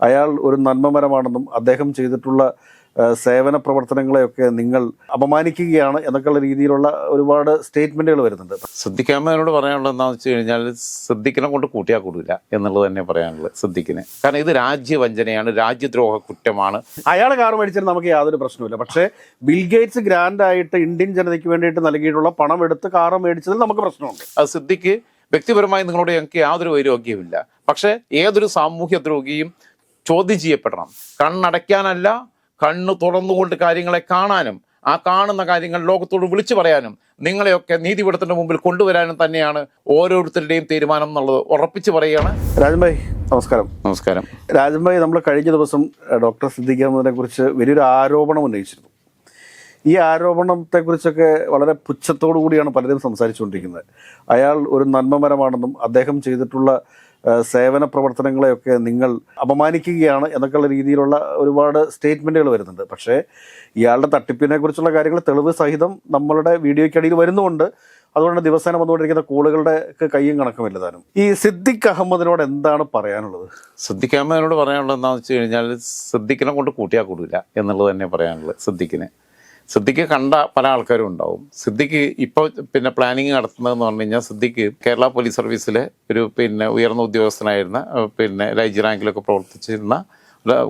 അയാൾ ഒരു നന്മമരമാണെന്നും അദ്ദേഹം ചെയ്തിട്ടുള്ള സേവന പ്രവർത്തനങ്ങളെയൊക്കെ നിങ്ങൾ അപമാനിക്കുകയാണ് എന്നൊക്കെയുള്ള രീതിയിലുള്ള ഒരുപാട് സ്റ്റേറ്റ്മെന്റുകൾ വരുന്നുണ്ട്. സിദ്ദിഖാമ്മയോട് പറയാനുള്ളത് എന്താണെന്ന് വെച്ച് കഴിഞ്ഞാൽ ശ്രദ്ധിക്കണം കൊണ്ട് കൂട്ടിയാൽ കൂടില്ല എന്നുള്ളത് തന്നെ പറയാനുള്ളത് ശ്രദ്ധിക്കുന്നത് കാരണം ഇത് രാജ്യവഞ്ചനയാണ് രാജ്യദ്രോഹ കുറ്റമാണ്. അയാൾ കാർ മേടിച്ചാൽ നമുക്ക് യാതൊരു പ്രശ്നവുമില്ല. പക്ഷേ ബിൽഗേറ്റ്സ് ഗ്രാൻഡ് ആയിട്ട് ഇന്ത്യൻ ജനതയ്ക്ക് വേണ്ടിയിട്ട് നൽകിയിട്ടുള്ള പണം എടുത്ത് കാർ മേടിച്ചതിൽ നമുക്ക് പ്രശ്നമുണ്ട്. അത് സിദ്ധിക്ക് വ്യക്തിപരമായി നിങ്ങളോട് ഞങ്ങൾക്ക് യാതൊരു വൈരോഗ്യവുമില്ല. പക്ഷേ ഏതൊരു സാമൂഹ്യ ദ്രോഹിയും ചോദ്യം ചെയ്യപ്പെടണം. കണ്ണടയ്ക്കാനല്ല കണ്ണ് തുറന്നുകൊണ്ട് കാര്യങ്ങളെ കാണാനും ആ കാണുന്ന കാര്യങ്ങൾ ലോകത്തോട് വിളിച്ചു പറയാനും നിങ്ങളെയൊക്കെ നീതിപീഠത്തിന്റെ മുമ്പിൽ കൊണ്ടുവരാനും തന്നെയാണ് ഓരോരുത്തരുടെയും തീരുമാനം എന്നുള്ളത് ഉറപ്പിച്ചു പറയുകയാണ്. രാജൻഭായ് നമസ്കാരം. നമസ്കാരം. രാജൻഭായ് നമ്മൾ കഴിഞ്ഞ ദിവസം ഡോക്ടർ സിദ്ദിഖ് അഹമ്മദിനെ കുറിച്ച് വലിയൊരു ആരോപണം ഉന്നയിച്ചിരുന്നു. ഈ ആരോപണത്തെക്കുറിച്ചൊക്കെ വളരെ പുച്ഛത്തോടു കൂടിയാണ് പലരും സംസാരിച്ചുകൊണ്ടിരിക്കുന്നത്. അയാൾ ഒരു നന്മമരമാണെന്നും അദ്ദേഹം ചെയ്തിട്ടുള്ള സേവന പ്രവർത്തനങ്ങളെയൊക്കെ നിങ്ങൾ അപമാനിക്കുകയാണ് എന്നൊക്കെയുള്ള രീതിയിലുള്ള ഒരുപാട് സ്റ്റേറ്റ്മെന്റുകൾ വരുന്നുണ്ട്. പക്ഷേ ഇയാളുടെ തട്ടിപ്പിനെ കുറിച്ചുള്ള കാര്യങ്ങൾ തെളിവ് സഹിതം നമ്മളുടെ വീഡിയോയ്ക്കടിയിൽ വരുന്നുമുണ്ട് അതുകൊണ്ട് ദിവസേന വന്നുകൊണ്ടിരിക്കുന്ന കോളുകളുടെ കയ്യും കണക്കുമില്ല താനും. ഈ സിദ്ദിഖ് അഹമ്മദിനോട് എന്താണ് പറയാനുള്ളത്? സിദ്ദിഖ് അഹമ്മദിനോട് പറയാനുള്ളത് എന്താണെന്ന് വെച്ച് കഴിഞ്ഞാൽ സിദ്ദിഖിനെ കൊണ്ട് കൂട്ടിയാൽ കൂടില്ല എന്നുള്ളത് തന്നെ പറയാനുള്ളത് സിദ്ദിഖിനെ. സിദ്ദിഖ് കണ്ട പല ആൾക്കാരും ഉണ്ടാവും. സിദ്ദിഖ് ഇപ്പോൾ പിന്നെ പ്ലാനിങ് നടത്തുന്നതെന്ന് പറഞ്ഞു കഴിഞ്ഞാൽ സിദ്ദിഖ് കേരള പോലീസ് സർവീസിലെ ഒരു പിന്നെ ഉയർന്ന ഉദ്യോഗസ്ഥനായിരുന്ന പിന്നെ ലൈജ് റാങ്കിലൊക്കെ പ്രവർത്തിച്ചിരുന്ന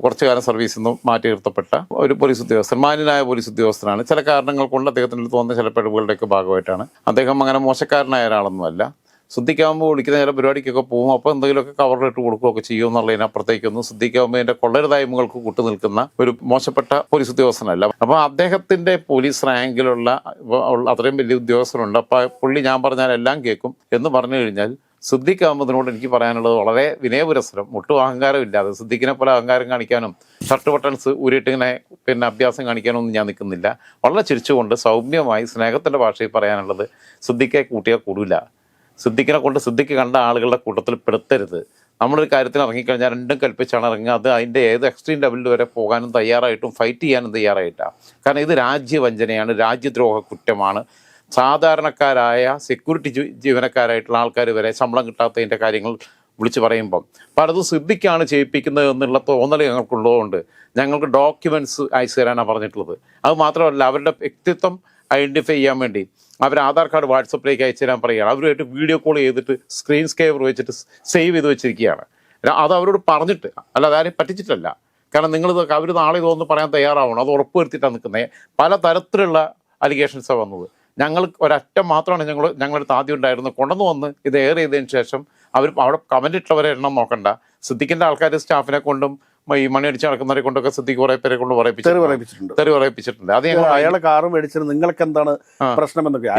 കുറച്ചു കാലം സർവീസിൽ നിന്ന് മാറ്റി നിർത്തപ്പെട്ട ഒരു പോലീസ് ഉദ്യോഗസ്ഥൻ മാന്യനായ പോലീസ് ഉദ്യോഗസ്ഥനാണ്. ചില കാരണങ്ങൾ കൊണ്ട് അദ്ദേഹത്തിന് തോന്നുന്ന ചില പിഴവുകളുടെയൊക്കെ ഭാഗമായിട്ടാണ്. അദ്ദേഹം അങ്ങനെ മോശക്കാരനായ ഒരാളൊന്നുമല്ല. ശ്രദ്ധിക്കാകുമ്പോൾ വിളിക്കുന്ന ചില പരിപാടിക്കൊക്കെ പോകും. അപ്പോൾ എന്തെങ്കിലുമൊക്കെ കവറിലിട്ട് കൊടുക്കുകയൊക്കെ ചെയ്യും എന്നുള്ളതിനപ്പുറത്തേക്കൊന്നും ശ്രദ്ധിക്കാകുമ്പോൾ കൊള്ളരുതായ്മകൾക്ക് കൂട്ടു നിൽക്കുന്ന ഒരു മോശപ്പെട്ട പോലീസ് ഉദ്യോഗസ്ഥനല്ല. അപ്പോൾ അദ്ദേഹത്തിന്റെ പോലീസ് റാങ്കിലുള്ള അത്രയും വലിയ ഉദ്യോഗസ്ഥരുണ്ട് അപ്പോൾ പുള്ളി ഞാൻ പറഞ്ഞാൽ എല്ലാം കേൾക്കും എന്ന് പറഞ്ഞു കഴിഞ്ഞാൽ സിദ്ദിഖ് അഹമ്മദിനോട് എനിക്ക് പറയാനുള്ളത് വളരെ വിനയപുരസ്സരം ഒട്ടും അഹങ്കാരമില്ലാതെ സിദ്ദിഖിനെ പോലെ അഹങ്കാരം കാണിക്കാനും ഷർട്ട് ബട്ടൺസ് ഊരിയിട്ടിങ്ങനെ പിന്നെ അഭ്യാസം കാണിക്കാനൊന്നും ഞാൻ നിൽക്കുന്നില്ല. വളരെ ചിരിച്ചുകൊണ്ട് സൗമ്യമായി സ്നേഹത്തിന്റെ ഭാഷയിൽ പറയാനുള്ളത് സിദ്ദിഖെ കൂട്ടിയാൽ കൂടില്ല സിദ്ദിഖിനെ കൊണ്ട് സിദ്ദിഖ് കണ്ട ആളുകളുടെ കൂട്ടത്തിൽ പെടുത്തരുത്. നമ്മളൊരു കാര്യത്തിന് ഇറങ്ങിക്കഴിഞ്ഞാൽ രണ്ടും കൽപ്പിച്ചാണ് ഇറങ്ങുക. അത് അതിന്റെ ഏത് എക്സ്ട്രീം ലെവലിൽ വരെ പോകാനും തയ്യാറായിട്ടും ഫൈറ്റ് ചെയ്യാനും തയ്യാറായിട്ടാണ് കാരണം ഇത് രാജ്യവഞ്ചനയാണ് രാജ്യദ്രോഹ കുറ്റമാണ്. സാധാരണക്കാരായ സെക്യൂരിറ്റി ജീവനക്കാരായിട്ടുള്ള ആൾക്കാർ വരെ ശമ്പളം കിട്ടാത്തതിന്റെ കാര്യങ്ങൾ വിളിച്ചു പറയുമ്പം. പലതും സിദ്ധിക്കാണ് ചെയ്യിപ്പിക്കുന്നത് എന്നുള്ള തോന്നൽ ഞങ്ങൾക്കുള്ളതുകൊണ്ട് ഞങ്ങൾക്ക് ഡോക്യുമെന്റ്സ് അയച്ചു തരാനാണ് പറഞ്ഞിട്ടുള്ളത്. അത് മാത്രമല്ല അവരുടെ വ്യക്തിത്വം ഐഡന്റിഫൈ ചെയ്യാൻ വേണ്ടി അവർ ആധാർ കാർഡ് വാട്സപ്പിലേക്ക് അയച്ചു തരാൻ പറയുകയാണ്. അവരുമായിട്ട് വീഡിയോ കോൾ ചെയ്തിട്ട് സ്ക്രീൻ സ്കേവർ വെച്ചിട്ട് സേവ് ചെയ്ത് വെച്ചിരിക്കുകയാണ്. അത് അവരോട് പറഞ്ഞിട്ട് അല്ല ആരെയും പറ്റിച്ചിട്ടല്ല. കാരണം നിങ്ങൾ അവർ നാളെ ഇതൊന്ന് പറയാൻ തയ്യാറാവണം. അത് ഉറപ്പുവരുത്തിയിട്ടാണ് നിൽക്കുന്നത്. പല തരത്തിലുള്ള അലിഗേഷൻസാണ് വന്നത്. ഞങ്ങൾ ഒരറ്റം മാത്രമാണ് ഞങ്ങൾ ഞങ്ങളടുത്ത് ആദ്യം ഉണ്ടായിരുന്നത്. കൊണ്ടുവന്ന് വന്ന് ഇത് എയർ ചെയ്തതിന് ശേഷം അവർ അവിടെ കമന്റ് ഇട്ടവരെ എണ്ണം നോക്കണ്ട. ശ്രദ്ധിക്കേണ്ട ആൾക്കാർ സ്റ്റാഫിനെ കൊണ്ടും ഈ മണി അടിച്ച് നടക്കുന്നവരെ കൊണ്ടൊക്കെ സിദ്ധിക്ക് കുറെ പേരെ കൊണ്ട് തെറി പറയിപ്പിച്ചിട്ടുണ്ട്. തെറി പറയിപ്പിച്ചിട്ടുണ്ട്. അത് ഞങ്ങൾ അയാളെ കാർ മേടിച്ചത് നിങ്ങൾക്ക് എന്താണ് പ്രശ്നം എന്നൊക്കെ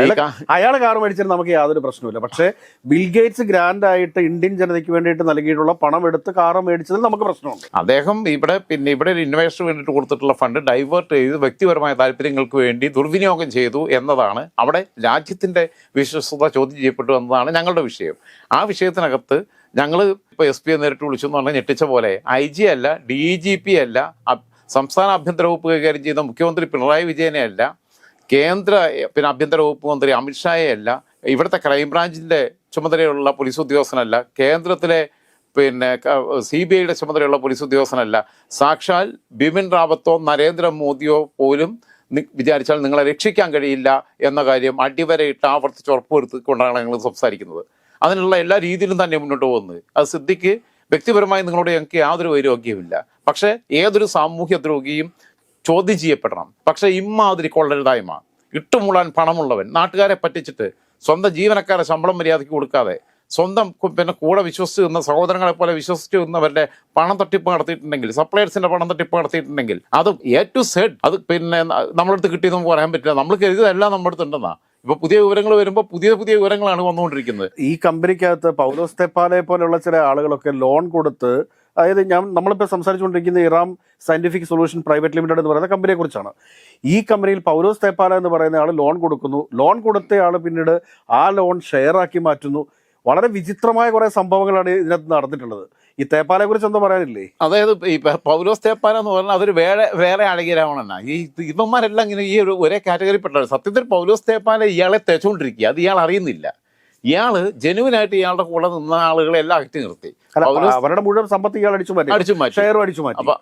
അയാളെ കാറ് മേടിച്ചിട്ട് നമുക്ക് യാതൊരു പ്രശ്നമില്ല പക്ഷേ ബിൽഗേറ്റ്സ് ഗ്രാൻഡ് ആയിട്ട് ഇന്ത്യൻ ജനതയ്ക്ക് വേണ്ടിയിട്ട് നൽകിയിട്ടുള്ള പണം എടുത്ത് കാർ മേടിച്ചതിൽ നമുക്ക് പ്രശ്നമുണ്ട്. അദ്ദേഹം ഇവിടെ പിന്നെ ഇവിടെ ഒരു ഇൻവെസ്റ്റർ വേണ്ടിയിട്ട് കൊടുത്തിട്ടുള്ള ഫണ്ട് ഡൈവേർട്ട് ചെയ്ത് വ്യക്തിപരമായ താല്പര്യങ്ങൾക്ക് വേണ്ടി ദുർവിനിയോഗം ചെയ്തു എന്നതാണ് അവിടെ രാജ്യത്തിന്റെ വിശ്വസ്തത ചോദ്യം ചെയ്യപ്പെട്ടു എന്നതാണ് ഞങ്ങളുടെ വിഷയം. ആ വിഷയത്തിനകത്ത് ഞങ്ങൾ ഇപ്പോൾ എസ് പിയെ നേരിട്ട് വിളിച്ചു എന്ന് പറഞ്ഞാൽ ഞെട്ടിച്ച പോലെ ഐ ജി അല്ല ഡി ജി പി അല്ല സംസ്ഥാന ആഭ്യന്തര വകുപ്പ് കൈകാര്യം ചെയ്യുന്ന മുഖ്യമന്ത്രി പിണറായി വിജയനെ അല്ല കേന്ദ്ര പിന്നെ ആഭ്യന്തര വകുപ്പ് മന്ത്രി അമിത്ഷായെ അല്ല ഇവിടുത്തെ ക്രൈംബ്രാഞ്ചിന്റെ ചുമതലയുള്ള പോലീസ് ഉദ്യോഗസ്ഥനല്ല കേന്ദ്രത്തിലെ പിന്നെ സി ബി ഐയുടെ ചുമതലയുള്ള പോലീസ് ഉദ്യോഗസ്ഥനല്ല. സാക്ഷാൽ ബിപിൻ റാവത്തോ നരേന്ദ്രമോദിയോ പോലും വിചാരിച്ചാൽ നിങ്ങളെ രക്ഷിക്കാൻ കഴിയില്ല എന്ന കാര്യം അടിവരയിട്ട് ആവർത്തിച്ച് ഉറപ്പുവരുത്തിക്കൊണ്ടാണ് ഞങ്ങൾ സംസാരിക്കുന്നത്. അതിനുള്ള എല്ലാ രീതിയിലും തന്നെ മുന്നോട്ട് പോകുന്നത്. അത് സിദ്ധിക്ക് വ്യക്തിപരമായി നിങ്ങളോട് ഞങ്ങൾക്ക് യാതൊരു വൈരോഗ്യവുമില്ല. പക്ഷേ ഏതൊരു സാമൂഹ്യ ദ്രോഹിയും ചോദ്യം ചെയ്യപ്പെടണം. പക്ഷേ ഇമ്മാതിരി കൊള്ളരുതായ്മ ഇട്ടുമൂളാൻ പണമുള്ളവൻ നാട്ടുകാരെ പറ്റിച്ചിട്ട് സ്വന്തം ജീവനക്കാരെ ശമ്പളം മര്യാദയ്ക്ക് കൊടുക്കാതെ സ്വന്തം പിന്നെ കൂടെ വിശ്വസിച്ച് നിന്ന സഹോദരങ്ങളെ പോലെ വിശ്വസിച്ച് നിന്നവരുടെ പണം തട്ടിപ്പ് നടത്തിയിട്ടുണ്ടെങ്കിൽ സപ്ലയേഴ്സിന്റെ പണം തട്ടിപ്പ് നടത്തിയിട്ടുണ്ടെങ്കിൽ അത് എ ടു സെഡ് അത് പിന്നെ നമ്മളടുത്ത് കിട്ടിയെന്ന് പറയാൻ പറ്റില്ല. നമ്മൾ കരുതിയതെല്ലാം നമ്മുടെ അടുത്തുണ്ടെന്നാണ് ഇപ്പൊ പുതിയ വിവരങ്ങൾ വരുമ്പോൾ പുതിയ പുതിയ വിവരങ്ങളാണ് വന്നുകൊണ്ടിരിക്കുന്നത്. ഈ കമ്പനിക്കകത്ത് പൗലോസ് തെപ്പാലെ പോലെയുള്ള ചില ആളുകളൊക്കെ ലോൺ കൊടുത്ത് അതായത് ഞാൻ നമ്മളിപ്പോൾ സംസാരിച്ചുകൊണ്ടിരിക്കുന്ന Eram scientific solution private limited എന്ന് പറയുന്ന കമ്പനിയെ കുറിച്ചാണ് ഈ കമ്പനിയിൽ പൗരോസ് തേപ്പാല എന്ന് പറയുന്ന ആൾ ലോൺ കൊടുക്കുന്നു. ലോൺ കൊടുത്ത ആൾ പിന്നീട് ആ ലോൺ ഷെയർ ആക്കി മാറ്റുന്നു. വളരെ വിചിത്രമായ കുറെ സംഭവങ്ങളാണ് ഇതിനകത്ത് നടന്നിട്ടുള്ളത്. ഈ തേപ്പാലെ കുറിച്ച് എന്താ പറയാനില്ലേ? അതായത് ഈ പൗലോസ് തേപ്പാല എന്ന് പറഞ്ഞാൽ അതൊരു വേറെ വേറെ അഴകിരാവണ ഈ ഇവന്മാരെല്ലാം ഇങ്ങനെ ഈ ഒരു ഒരേ കാറ്റഗറി പെട്ടതാണ് സത്യത്തിൽ പൗലോസ് തേപ്പാല ഇയാളെ തേച്ചുകൊണ്ടിരിക്കുക അത് ഇയാൾ അറിയുന്നില്ല. ഇയാൾ ജനുവിനായിട്ട് ഇയാളുടെ കൂടെ നിന്ന ആളുകളെ എല്ലാം അകറ്റി നിർത്തി. അവരുടെ മുഴുവൻ സമ്പത്ത് ഇയാൾ അടിച്ചു മാറ്റി. അടിച്ചു മാറ്റി. അടിച്ചു മാറ്റി. അപ്പൊ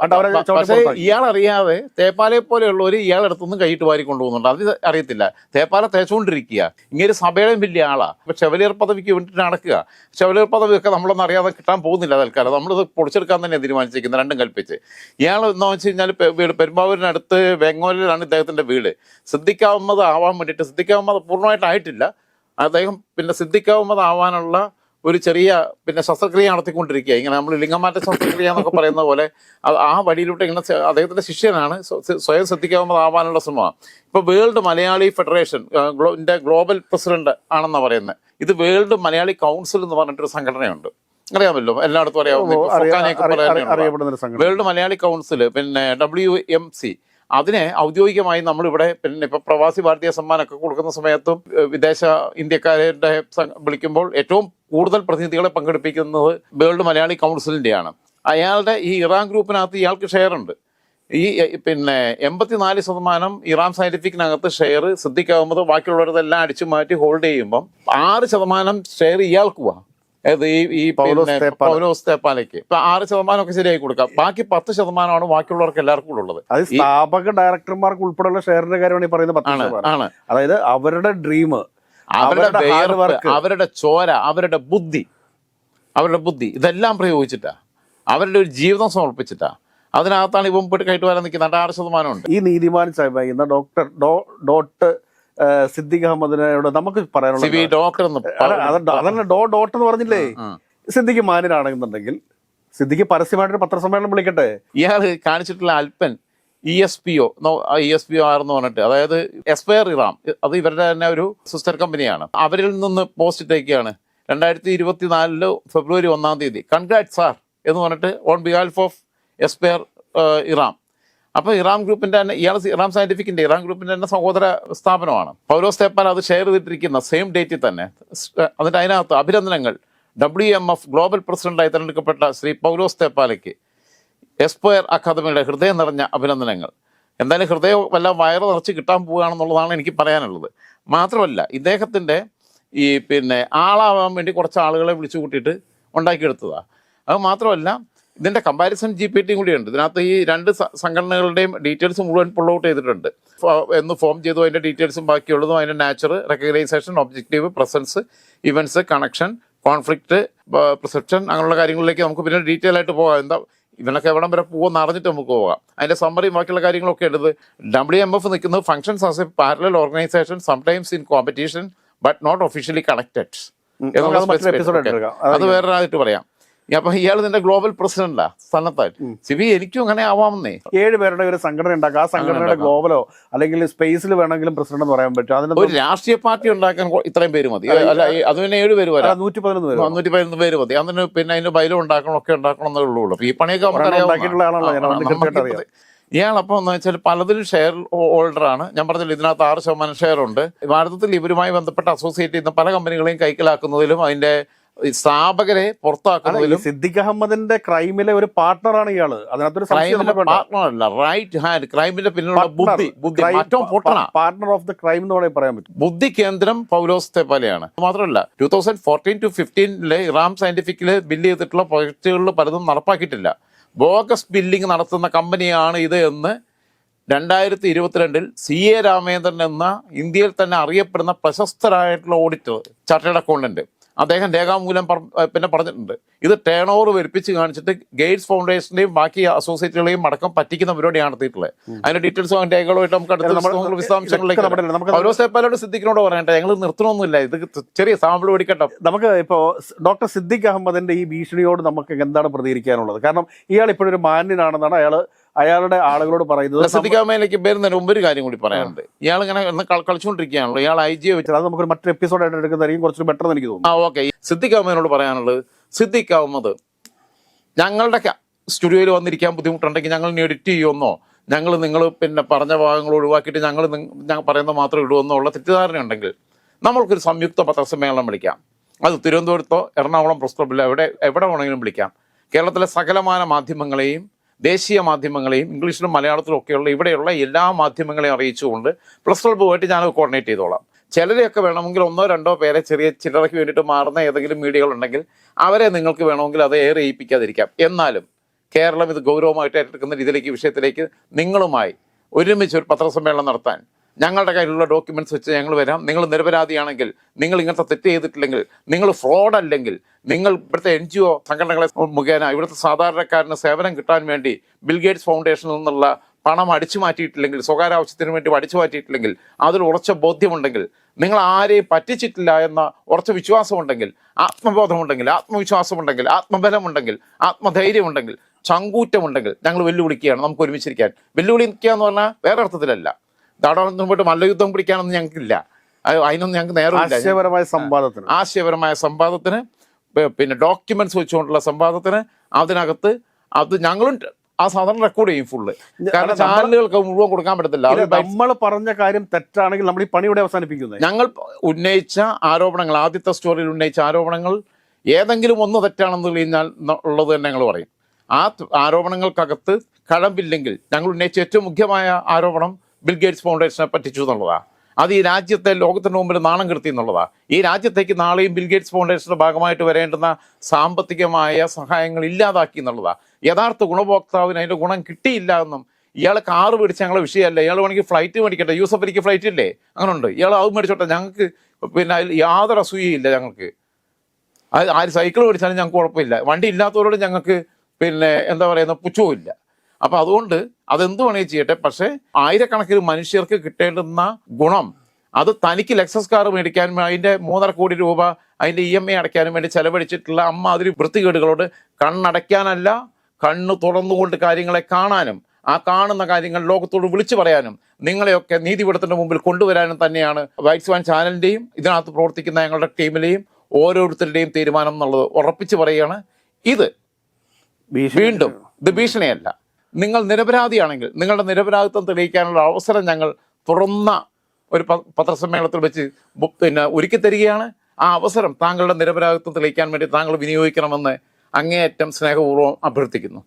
പക്ഷേ. ഇയാൾ അറിയാതെ തേപ്പാലയെ പോലെയുള്ളവർ ഇയാളെടുത്തുനിന്ന് കൈയിട്ട് വാരി കൊണ്ടുപോകുന്നുണ്ട്. അത് അറിയത്തില്ല. തേപ്പാല തേച്ചുകൊണ്ടിരിക്കുക ഇങ്ങനെ സഭയുടെ വലിയ ആളാ. ഇപ്പൊ ചെവലിയർ പദവിക്ക് വേണ്ടിയിട്ട് നടക്കുക. ചെവലിയർ പദവിയൊക്കെ നമ്മളൊന്നും അറിയാതെ കിട്ടാൻ പോകുന്നില്ല തൽക്കാലം. നമ്മളിത് പൊടിച്ചെടുക്കാൻ തന്നെ തീരുമാനിച്ചിരിക്കുന്നത്. രണ്ടും കൽപ്പിച്ച്. ഇയാൾ എന്താ വെച്ച് കഴിഞ്ഞാൽ വീട് പെരുമ്പാവൂരിനടുത്ത് വെങ്ങോലിലാണ് ഇദ്ദേഹത്തിന്റെ വീട്. ശ്രദ്ധിക്കാവുന്നത് ആവാൻ വേണ്ടിയിട്ട് ശ്രദ്ധിക്കാവുന്നത് പൂർണമായിട്ട് ആയിട്ടില്ല. അദ്ദേഹം പിന്നെ സിദ്ധിക്കാവുന്നതാവാനുള്ള ഒരു ചെറിയ പിന്നെ ശസ്ത്രക്രിയ നടത്തിക്കൊണ്ടിരിക്കുക ഇങ്ങനെ നമ്മൾ ലിംഗമാറ്റ ശസ്ത്രക്രിയ എന്നൊക്കെ പറയുന്ന പോലെ ആ വഴിയിലൂടെ ഇങ്ങനെ അദ്ദേഹത്തിന്റെ ശിഷ്യനാണ്. സ്വ- സ്വ- സ്വയം ശ്രദ്ധിക്കാവുന്നതാവാനുള്ള ശ്രമമാണ് ഇപ്പൊ World Malayali Federation global president ആണെന്ന് പറയുന്നത് ഇത് വേൾഡ് മലയാളി കൗൺസിൽ എന്ന് പറഞ്ഞിട്ടൊരു സംഘടനയുണ്ട്. അറിയാമല്ലോ? എല്ലായിടത്തും അറിയാവുന്ന. വേൾഡ് മലയാളി കൗൺസിൽ പിന്നെ ഡബ്ല്യു എം സി. അതിനെ ഔദ്യോഗികമായി നമ്മളിവിടെ പിന്നെ ഇപ്പൊ പ്രവാസി ഭാരതീയ സമ്മാനമൊക്കെ കൊടുക്കുന്ന സമയത്തും വിദേശ ഇന്ത്യക്കാരുടെ വിളിക്കുമ്പോൾ ഏറ്റവും കൂടുതൽ പ്രതിനിധികളെ പങ്കെടുപ്പിക്കുന്നത് വേൾഡ് മലയാളി കൗൺസിലിന്റെയാണ്. അയാളുടെ ഈ ഇറാൻ ഗ്രൂപ്പിനകത്ത് ഇയാൾക്ക് ഷെയർ ഉണ്ട് ഈ പിന്നെ എൺപത്തിനാല് ശതമാനം ഇറാൻ സയന്റിഫിക്കിനകത്ത് ഷെയർ ശ്രദ്ധിക്കാവുന്നത് ബാക്കിയുള്ളവരതെല്ലാം അടിച്ചു മാറ്റി ഹോൾഡ് ചെയ്യുമ്പം ആറ് ശതമാനം ഷെയർ ഇയാൾക്ക് പോവാം ഏത് ഈ ഈ പൗലോസ് പിന്നെ തേപ്പാല. പൗലോസ് തേപ്പാലയ്ക്ക് ഇപ്പൊ ആറ് ശതമാനം ഒക്കെ ശരിയായി കൊടുക്കാം. ബാക്കി പത്ത് ശതമാനമാണ് ബാക്കിയുള്ളവർക്ക് എല്ലാവർക്കും കൂടെ ഉള്ളത്. അത് സ്ഥാപക ഡയറക്ടർമാർക്ക് ഉൾപ്പെടെയുള്ള ഷെയറിന്റെ കാര്യമാണ് ഈ പറയുന്നത് ആണ് അതായത് അവരുടെ ഡ്രീം അവരുടെ അവരുടെ ചോര അവരുടെ ബുദ്ധി അവരുടെ ബുദ്ധി ഇതെല്ലാം പ്രയോഗിച്ചിട്ടാ. അവരുടെ ഒരു ജീവിതം സമർപ്പിച്ചിട്ടാ. അതിനകത്താണ് ഇപ്പം പോയിട്ട് കയറ്റി വരാൻ നിൽക്കുന്നത്. ആറ് ശതമാനം ഉണ്ട് ഈ നീതിമാൻ ഇന്ന ഡോക്ടർ ഡോ ഡോട്ട് സിദ്ദിഖ് അഹമ്മദിനോട് നമുക്ക് പറയാനുള്ളത് അതല്ല ഡോ ഡോട്ട് എന്ന് പറഞ്ഞില്ലേ. സിദ്ദിഖ് മാനിനാണെന്നുണ്ടെങ്കിൽ സിദ്ദിഖ് പരസ്യമായിട്ടൊരു പത്രസമ്മേളനം വിളിക്കട്ടെ? ഇയാൾ കാണിച്ചിട്ടുള്ള അല്പൻ E S P O E S P O R എന്ന് പറഞ്ഞിട്ട് അതായത് എസ്പയർ ഇറാം അത് ഇവരുടെ തന്നെ ഒരു സിസ്റ്റർ കമ്പനിയാണ് അവരിൽ നിന്ന് പോസ്റ്റ് ഇട്ടേക്കാണ്. രണ്ടായിരത്തി ഇരുപത്തിനാലിൽ ഫെബ്രുവരി ഒന്നാം തീയതി. കൺഗ്രാറ്റ് സാർ എന്ന് പറഞ്ഞിട്ട് ഓൺ ബിഹാൽഫ് ഓഫ് എസ്പയർ ഇറാം അപ്പോൾ ഇറാം ഗ്രൂപ്പിന്റെ തന്നെ ഇയാൾ ഇറാം സയന്റിഫിക്കിന്റെ ഇറാം ഗ്രൂപ്പിന്റെ തന്നെ സഹോദര സ്ഥാപനമാണ്. പൗരോ സ്റ്റേപ്പാൻ അത് ഷെയർ ചെയ്തിട്ടിരിക്കുന്ന സെയിം ഡേറ്റിൽ തന്നെ. അതിന്റെ അതിനകത്ത് അഭിനന്ദനങ്ങൾ. ഡബ്ല്യു എം എഫ് ഗ്ലോബൽ പ്രസിഡന്റായി തെരഞ്ഞെടുക്കപ്പെട്ട ശ്രീ പൗലോസ് തേപ്പാലയ്ക്ക് എസ്പയർ അക്കാദമിയുടെ ഹൃദയം നിറഞ്ഞ അഭിനന്ദനങ്ങൾ. എന്തായാലും ഹൃദയം വല്ല വയറ് നിറച്ച് കിട്ടാൻ പോവുകയാണെന്നുള്ളതാണ് എനിക്ക് പറയാനുള്ളത്. മാത്രമല്ല ഇദ്ദേഹത്തിന്റെ ഈ പിന്നെ ആളാവാൻ വേണ്ടി കുറച്ച് ആളുകളെ വിളിച്ചു കൂട്ടിയിട്ട് ഉണ്ടാക്കിയെടുത്തതാണ് അത് മാത്രമല്ല ഇതിന്റെ കമ്പാരിസൺ ജി പി ടിയും കൂടിയുണ്ട്. ഇതിനകത്ത് ഈ രണ്ട് സംഘടനകളുടെയും ഡീറ്റെയിൽസ് മുഴുവൻ പുൾ ഔട്ട് ചെയ്തിട്ടുണ്ട്. എന്ന് ഫോം ചെയ്തു അതിന്റെ ഡീറ്റെയിൽസും ബാക്കിയുള്ളതും അതിന്റെ nature recognition objective presence events connection conflict perception അങ്ങനെയുള്ള കാര്യങ്ങളിലേക്ക് നമുക്ക് പിന്നെ ഡീറ്റെയിൽ ആയിട്ട് പോകാം. എന്താ ഇവനൊക്കെ എവിടം വരെ പോകുമെന്ന് അറിഞ്ഞിട്ട് നമുക്ക് പോകാം. അതിന്റെ സമ്മറി ബാക്കിയുള്ള കാര്യങ്ങളൊക്കെ ഉണ്ട്. ഡബ്ല്യു എം എഫ് നിൽക്കുന്നത് functions as a parallel organisation sometimes in competition but not officially connected. അത് വേറൊരായിട്ട് പറയാം. അപ്പൊ ഇയാൾ നിന്റെ ഗ്ലോബൽ പ്രസിഡന്റാ സ്ഥലത്തായിട്ട് സിബി എനിക്കും അങ്ങനെ ആവാമെന്നേ. ഏഴ് പേരുടെ ഒരു സംഘടന ഉണ്ടാക്കുക ആ സംഘടനയുടെ ഗ്ലോബലോ അല്ലെങ്കിൽ സ്പേസിൽ വേണമെങ്കിലും പ്രസിഡന്റ് എന്ന് പറയാൻ പറ്റും. അതിന് ഒരു രാഷ്ട്രീയ പാർട്ടി ഉണ്ടാക്കാൻ ഇത്രയും പേര് മതി. അല്ല അത് പിന്നെ ഏഴ് പേര് വരാം. നൂറ്റി പതിനൊന്ന് പേര് നൂറ്റി പതിനൊന്ന് പേര് മതി. അതിന് പിന്നെ അതിന്റെ ബൈലോ ഉണ്ടാക്കണം ഒക്കെ ഉണ്ടാക്കണം എന്നേ ഉള്ളൂ. അപ്പൊ ഈ പണിയൊക്കെ അറിയാം. ഇയാളപ്പോൾ എന്ന് വെച്ചാൽ പലതിലും ഷെയർ ഹോൾഡറാണ് ഞാൻ പറഞ്ഞില്ല ഇതിനകത്ത് ആറ് ശതമാനം ഷെയർ ഉണ്ട്. ഭാരതത്തിൽ ഇവരുമായി ബന്ധപ്പെട്ട അസോസിയേറ്റ് ചെയ്യുന്ന പല കമ്പനികളെയും കൈക്കലാക്കുന്നതിലും അതിന്റെ സ്ഥാപകരെ പുറത്താക്കുന്നതിലും സിദ്ദിഖ് അഹമ്മദിന്റെ ക്രൈമിലെ ഒരു പാർട്ണറാണ് ഇയാൾ. അതിനകത്തൊരു റൈറ്റ് ഹാൻഡ് ക്രൈമിന്റെ പിന്നിലുള്ള ബുദ്ധി ബുദ്ധി പാർട്ണർ ഓഫ് ദ ക്രൈം എന്ന് പറയാൻ പറ്റും. ബുദ്ധി കേന്ദ്രം പൗലോസ് പോലെയാണ്. മാത്രമല്ല ടൂ തൗസൻഡ് ഫോർട്ടീൻ ടു ഫിഫ്റ്റീനിലെ ഇറാം സയന്റിഫിക്കിൽ ബില്ല് ചെയ്തിട്ടുള്ള പ്രൊജക്ടുകളിൽ പലതും നടപ്പാക്കിയിട്ടില്ല. ബോഗസ് ബില്ലിംഗ് നടത്തുന്ന കമ്പനിയാണ് ഇത് എന്ന് രണ്ടായിരത്തി ഇരുപത്തിരണ്ടിൽ സി എ രാമേന്ദ്രൻ എന്ന ഇന്ത്യയിൽ തന്നെ അറിയപ്പെടുന്ന പ്രശസ്തരായിട്ടുള്ള ഓഡിറ്റർ ചാർട്ടേഡ് അക്കൗണ്ടന്റ് അദ്ദേഹം രേഖാമൂലം പിന്നെ പറഞ്ഞിട്ടുണ്ട്. ഇത് ടേൺ ഓവർ വെരിപ്പിച്ച് കാണിച്ചിട്ട് ഗേറ്റ്സ് ഫൗണ്ടേഷന്റെയും ബാക്കി അസോസിയേറ്റുകളെയും അടക്കം പറ്റിക്കുന്ന പരിപാടിയാണ് നടത്തിയിട്ടുള്ളത്. അതിന്റെ ഡീറ്റെയിൽസും അതിന്റെ രേഖകളുമായിട്ട് നമുക്ക് അടുത്ത വിശദാംശങ്ങളിലേക്ക് ഓരോ തേപ്പാലോട് സിദ്ദിഖിനോട് പറയട്ടെ ഞങ്ങൾ നിർത്തണമൊന്നുമില്ല. ഇത് ചെറിയ സാമ്പിൾ പിടിക്കട്ടെ. നമുക്ക് ഇപ്പോ ഡോക്ടർ സിദ്ദിഖ് അഹമ്മദിന്റെ ഈ ഭീഷണിയോട് നമുക്ക് എന്താണ് പ്രതികരിക്കാനുള്ളത്? കാരണം ഇയാൾ ഇപ്പോഴൊരു മാന്യനാണെന്നാണ് അയാൾ അയാളുടെ ആളുകളോട് പറയുന്നത് സിദ്ധിക്കാമേലേക്ക് വരുന്നതിന് മുമ്പ് ഒരു കാര്യം കൂടി പറയാനുണ്ട്. ഇയാൾ ഇങ്ങനെ കളിച്ചുകൊണ്ടിരിക്കുകയാണല്ലോ. ഇയാൾ ഐ ജിയെ വെച്ചത് അത് നമുക്ക് മറ്റൊരു എപ്പിസോഡായിട്ട് എടുക്കുന്നതായിരിക്കും. കുറച്ച് ബെറ്റർ എന്ന് എനിക്ക് തോന്നുന്നു. ആ ഓക്കെ അഹമ്മദിനോട് പറയാനുള്ളത് സിദ്ധിക്കാവുന്നത് ഞങ്ങളുടെ സ്റ്റുഡിയോയിൽ വന്നിരിക്കാൻ ബുദ്ധിമുട്ടുണ്ടെങ്കിൽ ഞങ്ങൾ ഇനി എഡിറ്റ് ചെയ്യുമെന്നോ? ഞങ്ങൾ നിങ്ങൾ പിന്നെ പറഞ്ഞ ഭാഗങ്ങൾ ഒഴിവാക്കിയിട്ട് ഞങ്ങൾ ഞങ്ങൾ പറയുന്നത് മാത്രം ഇടുമെന്നോ ഉള്ള തെറ്റിദ്ധാരണ ഉണ്ടെങ്കിൽ നമ്മൾക്കൊരു സംയുക്ത പത്രസമ്മേളനം വിളിക്കാം. അത് തിരുവനന്തപുരത്തോ എറണാകുളം പ്രസ് ക്ലബിലോ എവിടെ എവിടെ വേണമെങ്കിലും വിളിക്കാം. കേരളത്തിലെ സകലമാന മാധ്യമങ്ങളെയും ദേശീയ മാധ്യമങ്ങളെയും ഇംഗ്ലീഷിലും മലയാളത്തിലും ഒക്കെയുള്ള ഇവിടെയുള്ള എല്ലാ മാധ്യമങ്ങളെയും അറിയിച്ചുകൊണ്ട് പ്ലസ് ട്വൽവ് പോയിട്ട് ഞാനത് കോർഡിനേറ്റ് ചെയ്തോളാം. ചിലരെയൊക്കെ വേണമെങ്കിൽ ഒന്നോ രണ്ടോ പേരെ ചെറിയ ചിലർക്ക് വേണ്ടിയിട്ട് മാറുന്ന ഏതെങ്കിലും മീഡിയകൾ ഉണ്ടെങ്കിൽ അവരെ നിങ്ങൾക്ക് വേണമെങ്കിൽ അത് ഏറെ ഏൽപ്പിക്കാതിരിക്കാം. എന്നാലും കേരളം ഇത് ഗൗരവമായിട്ട് ഏറ്റെടുക്കുന്ന രീതിയിലേക്ക് വിഷയത്തിലേക്ക് നിങ്ങളുമായി ഒരുമിച്ച് ഒരു പത്രസമ്മേളനം നടത്താൻ ഞങ്ങളുടെ കയ്യിലുള്ള ഡോക്യുമെന്റ്സ് വെച്ച് ഞങ്ങൾ വരാം. നിങ്ങൾ നിരപരാധിയാണെങ്കിൽ നിങ്ങൾ ഇങ്ങനത്തെ തെറ്റ് ചെയ്തിട്ടില്ലെങ്കിൽ നിങ്ങൾ ഫ്രോഡ് അല്ലെങ്കിൽ നിങ്ങൾ ഇവിടുത്തെ എൻ ജി ഒ സംഘടനകളെ മുഖേന ഇവിടുത്തെ സാധാരണക്കാരന് സേവനം കിട്ടാൻ വേണ്ടി ബിൽഗേറ്റ്സ് ഫൗണ്ടേഷനിൽ നിന്നുള്ള പണം അടിച്ചു മാറ്റിയിട്ടില്ലെങ്കിൽ സ്വകാര്യ ആവശ്യത്തിന് വേണ്ടി അടിച്ചു മാറ്റിയിട്ടില്ലെങ്കിൽ അതിൽ ഉറച്ച ബോധ്യമുണ്ടെങ്കിൽ നിങ്ങൾ ആരെയും പറ്റിച്ചിട്ടില്ല എന്ന ഉറച്ച വിശ്വാസമുണ്ടെങ്കിൽ ആത്മബോധമുണ്ടെങ്കിൽ ആത്മവിശ്വാസമുണ്ടെങ്കിൽ ആത്മബലമുണ്ടെങ്കിൽ ആത്മധൈര്യമുണ്ടെങ്കിൽ ചങ്കൂറ്റമുണ്ടെങ്കിൽ ഞങ്ങൾ വെല്ലുവിളിക്കുകയാണ്. നമുക്ക് ഒരുമിച്ചിരിക്കാൻ. വെല്ലുവിളിക്കുക എന്ന് പറഞ്ഞാൽ വേറെ അർത്ഥത്തിലല്ല. ദാടാളത്തിന് പോയിട്ട് മല്ലയുദ്ധം പിടിക്കാനൊന്നും ഞങ്ങൾക്കില്ല. അത് അതിനൊന്നും ഞങ്ങൾക്ക് നേരമില്ല. ആശയപരമായ സംവാദത്തിന്. ആശയപരമായ സംവാദത്തിന് പിന്നെ ഡോക്യുമെന്റ്സ് വെച്ചുകൊണ്ടുള്ള സംവാദത്തിന് അതിനകത്ത് അത് ഞങ്ങളും ആ സാധനം റെക്കോർഡ് ചെയ്യും ഫുള്ള് കാരണം ചാനലുകൾക്ക് മുഴുവൻ കൊടുക്കാൻ പറ്റത്തില്ല. നമ്മൾ പറഞ്ഞ കാര്യം തെറ്റാണെങ്കിൽ നമ്മൾ ഈ പണിയുടെ അവസാനിപ്പിക്കുന്നത് ഞങ്ങൾ ഉന്നയിച്ച ആരോപണങ്ങൾ ആദ്യത്തെ സ്റ്റോറിയിൽ ഉന്നയിച്ച ആരോപണങ്ങൾ ഏതെങ്കിലും ഒന്ന് തെറ്റാണെന്ന് കഴിഞ്ഞാൽ ഉള്ളത് തന്നെ ഞങ്ങൾ പറയും. ആ ആരോപണങ്ങൾക്കകത്ത് കഴമ്പില്ലെങ്കിൽ ഞങ്ങൾ ഉന്നയിച്ച ഏറ്റവും മുഖ്യമായ ആരോപണം ബിൽ ഗേറ്റ്സ് ഫൗണ്ടേഷനെ പറ്റിച്ചു എന്നുള്ളതാണ് അത് ഈ രാജ്യത്തെ ലോകത്തിന് മുമ്പിൽ നാണം കെടുത്തി എന്നുള്ളതാണ് ഈ രാജ്യത്തേക്ക് നാളെയും ബിൽ ഗേറ്റ്സ് ഫൗണ്ടേഷന്റെ ഭാഗമായിട്ട് വരേണ്ടുന്ന സാമ്പത്തികമായ സഹായങ്ങൾ ഇല്ലാതാക്കി എന്നുള്ളതാണ് യഥാർത്ഥ ഗുണഭോക്താവിന് അതിന്റെ ഗുണം കിട്ടിയില്ല എന്നും ഇയാൾ കാറ് മേടിച്ച ഞങ്ങളെ വിഷയമല്ല. ഇയാൾ വേണമെങ്കിൽ ഫ്ലൈറ്റ് മേടിക്കട്ടെ. യൂസഫ് എനിക്ക് ഫ്ലൈറ്റ് ഇല്ലേ? അങ്ങനെ ഉണ്ട് ഇയാൾ അത് മേടിച്ചോട്ടെ. ഞങ്ങൾക്ക് പിന്നെ അതിൽ യാതൊരു അസൂയയില്ല ഞങ്ങൾക്ക്. ആര് സൈക്കിൾ മേടിച്ചാലും ഞങ്ങൾക്ക് കുഴപ്പമില്ല. വണ്ടി ഇല്ലാത്തവരോട് ഞങ്ങൾക്ക് പിന്നെ എന്താ പറയുന്ന പുച്ഛവും ഇല്ല അപ്പം അതുകൊണ്ട് അതെന്ത് വേണേ ചെയ്യട്ടെ. പക്ഷേ ആയിരക്കണക്കിന് മനുഷ്യർക്ക് കിട്ടേണ്ടുന്ന ഗുണം അത് തനിക്ക് ലക്സസ് കാർ മേടിക്കാനും അതിന്റെ മൂന്നര കോടി രൂപ അതിന്റെ ഇ എം ഐ അടയ്ക്കാനും വേണ്ടി ചെലവഴിച്ചിട്ടുള്ള അമ്മ അതിൽ വൃത്തികേടുകളോട് കണ്ണടയ്ക്കാനല്ല കണ്ണ് തുറന്നുകൊണ്ട് കാര്യങ്ങളെ കാണാനും ആ കാണുന്ന കാര്യങ്ങൾ ലോകത്തോട് വിളിച്ചു പറയാനും നിങ്ങളെയൊക്കെ നീതിപീഠത്തിന്റെ മുമ്പിൽ കൊണ്ടുവരാനും തന്നെയാണ് വൈറ്റ്സ് വൺ ചാനലിന്റെയും ഇതിനകത്ത് പ്രവർത്തിക്കുന്ന ഞങ്ങളുടെ ടീമിലെയും ഓരോരുത്തരുടെയും തീരുമാനം എന്നുള്ളത് ഉറപ്പിച്ചു പറയുകയാണ്. ഇത് വീണ്ടും ഇത് ഭീഷണിയല്ല. നിങ്ങൾ നിരപരാധിയാണെങ്കിൽ നിങ്ങളുടെ നിരപരാധിത്വം തെളിയിക്കാനുള്ള അവസരം ഞങ്ങൾ തുറന്ന ഒരു പത്രസമ്മേളനത്തിൽ വെച്ച് പിന്നെ ഒരുക്കി തരികയാണ്. ആ അവസരം താങ്കളുടെ നിരപരാധിത്വം തെളിയിക്കാൻ വേണ്ടി താങ്കൾ വിനിയോഗിക്കണമെന്ന് അങ്ങേയറ്റം സ്നേഹപൂർവം അഭ്യർത്ഥിക്കുന്നു.